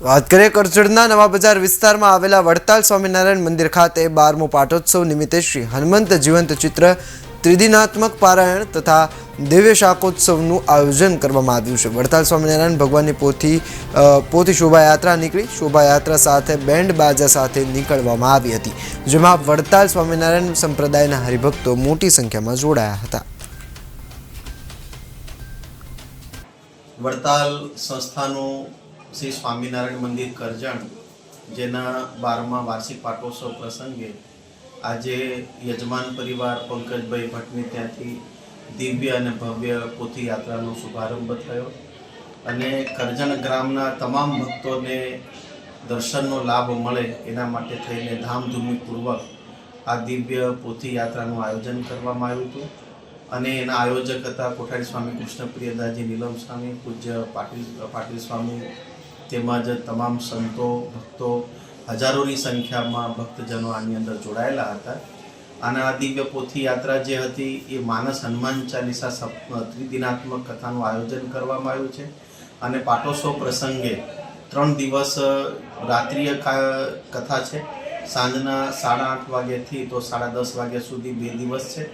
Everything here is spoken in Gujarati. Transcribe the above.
વાત કરીએ કરજણના નવા બજાર વિસ્તારમાં આવેલા વડતાલ સ્વામિનારાયણ મંદિર ખાતે બારમો પાટોત્સવ નિમિત્તે શ્રી હનુમંત જીવંત ચિત્ર ત્રિદિનાત્મક પારાયણ તથા દિવ્ય શાકોત્સવનું આયોજન કરવામાં આવ્યું છે. વડતાલ સ્વામિનારાયણ ભગવાનની પોથી પોથી શોભાયાત્રા નીકળી. શોભાયાત્રા સાથે બેન્ડ બાજા સાથે નીકળવામાં આવી હતી. જેમાં વડતાલ સ્વામિનારાયણ સંપ્રદાયના હરિભક્તો મોટી સંખ્યામાં જોડાયા હતા. વડતાલ સંસ્થાનું શ્રી સ્વામિનારાયણ મંદિર કરજણ, જેના બારમા વાર્ષિક પાટોત્સવ પ્રસંગે આજે યજમાન પરિવાર પંકજભાઈ ભટ્ટની ત્યાંથી દિવ્ય અને ભવ્ય પોથીયાત્રાનો શુભારંભ થયો અને કરજણ ગ્રામના તમામ ભક્તોને દર્શનનો લાભ મળે એના માટે થઈને ધામધૂમીપૂર્વક આ દિવ્ય પોથીયાત્રાનું આયોજન કરવામાં આવ્યું હતું. અને એના આયોજક હતા કોઠારી સ્વામી કૃષ્ણપ્રિયદાસજી નીલમ સ્વામી, પૂજ્ય પાટીલ પાટીલ સ્વામી તેમજ તમામ સંતો, ભક્તો હજારોની સંખ્યામાં ભક્તજનો આની અંદર જોડાયેલા હતા. અને આ દિવ્ય પોથી યાત્રા જે હતી એ માનસ હનુમાન ચાલીસા સપ, ત્રિદિનાત્મક કથાનું આયોજન કરવામાં આવ્યું છે. અને પાટોત્સવ પ્રસંગે ત્રણ દિવસ રાત્રિય કથા છે. સાંજના સાડા આઠ વાગ્યાથી તો સાડા દસ વાગ્યા સુધી બે દિવસ છે.